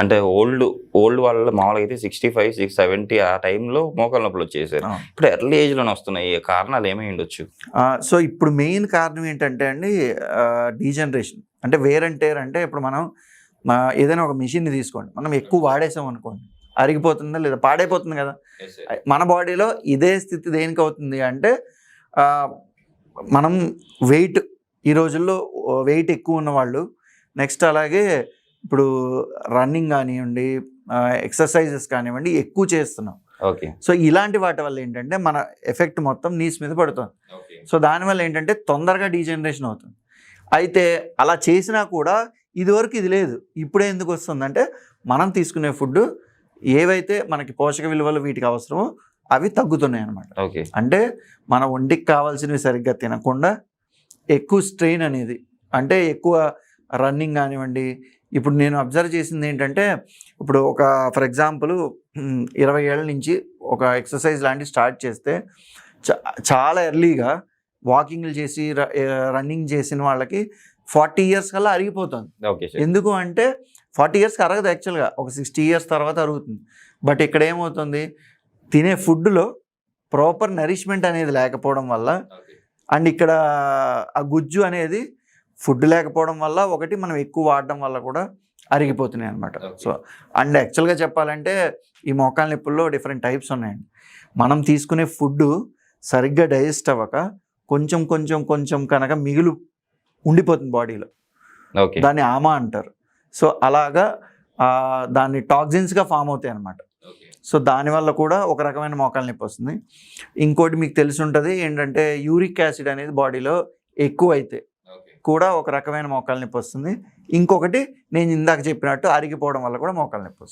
అంటే old old వాళ్ళ మామూలుగా అయితే సిక్స్టీ ఫైవ్ సిక్స్ సెవెంటీ ఆ టైంలో మోకాల నొప్పులు వచ్చేసారు. ఇప్పుడు ఎర్లీ ఏజ్లోనే వస్తున్నాయి. కారణాలు ఏమై ఉండొచ్చు? సో ఇప్పుడు మెయిన్ కారణం ఏంటంటే అండి డీజనరేషన్ అంటే వేర్ అండ్ టేర్ అంటే ఇప్పుడు మనం మా ఏదైనా ఒక మిషన్ని తీసుకోండి. మనం ఎక్కువ వాడేసాం అనుకోండి. అరిగిపోతుందా లేదా? పాడైపోతుంది కదా. మన బాడీలో ఇదే స్థితి దేనికి అవుతుంది అంటే మనం వెయిట్ ఈ రోజుల్లో వెయిట్ ఎక్కువ ఉన్న వాళ్ళు నెక్స్ట్ అలాగే ఇప్పుడు రన్నింగ్ కానివ్వండి ఎక్సర్సైజెస్ కానివ్వండి ఎక్కువ చేస్తున్నాం. ఓకే. సో ఇలాంటి వాటి వల్ల ఏంటంటే మన ఎఫెక్ట్ మొత్తం నీస్ మీద పడుతుంది. సో దానివల్ల ఏంటంటే తొందరగా డీజనరేషన్ అవుతుంది. అయితే అలా చేసినా కూడా ఇదివరకు ఇది లేదు. ఇప్పుడే ఎందుకు వస్తుందంటే మనం తీసుకునే ఫుడ్ ఏవైతే మనకి పోషక విలువలు వీటికి అవసరమో అవి తగ్గుతున్నాయి అన్నమాట. ఓకే. అంటే మన ఒంటికి కావాల్సినవి సరిగ్గా తినకుండా ఎక్కువ స్ట్రెయిన్ అనేది అంటే ఎక్కువ రన్నింగ్ కానివ్వండి. ఇప్పుడు నేను అబ్జర్వ్ చేసింది ఏంటంటే ఇప్పుడు ఒక ఫర్ ఎగ్జాంపుల్ ఇరవై ఏళ్ళ నుంచి ఒక ఎక్సర్సైజ్ లాంటివి స్టార్ట్ చేస్తే చాలా ఎర్లీగా వాకింగ్లు చేసి రన్నింగ్ చేసిన వాళ్ళకి ఫార్టీ ఇయర్స్ కల్లా అరిగిపోతుంది. ఎందుకు అంటే ఫార్టీ ఇయర్స్కి అరగదు యాక్చువల్గా ఒక సిక్స్టీ ఇయర్స్ తర్వాత అరుగుతుంది. బట్ ఇక్కడ ఏమవుతుంది తినే ఫుడ్లో ప్రాపర్ నరిష్మెంట్ అనేది లేకపోవడం వల్ల అండ్ ఇక్కడ ఆ గుజ్జు అనేది ఫుడ్ లేకపోవడం వల్ల ఒకటి మనం ఎక్కువ వాడడం వల్ల కూడా అరిగిపోతున్నాయి అనమాట. సో అండ్ యాక్చువల్గా చెప్పాలంటే ఈ మోకాల నొప్పుల్లో డిఫరెంట్ టైప్స్ ఉన్నాయండి. మనం తీసుకునే ఫుడ్ సరిగ్గా డైజెస్ట్ అవ్వక కొంచెం కొంచెం కొంచెం కనుక మిగులు ఉండిపోతుంది బాడీలో. దాన్ని ఆమా అంటారు. సో అలాగా దాన్ని టాక్సిన్స్గా ఫామ్ అవుతాయి అన్నమాట. సో దానివల్ల కూడా ఒక రకమైన మోకాలు నొప్పి వస్తుంది. ఇంకోటి మీకు తెలిసి ఉంటుంది ఏంటంటే యూరిక్ యాసిడ్ అనేది బాడీలో ఎక్కువ అయితే కూడా ఒక రకమైన మోకాలు నొప్పి వస్తుంది. ఇంకొకటి నేను ఇందాక చెప్పినట్టు అరిగిపోవడం వల్ల కూడా మోకాలు నొప్పి వస్తుంది.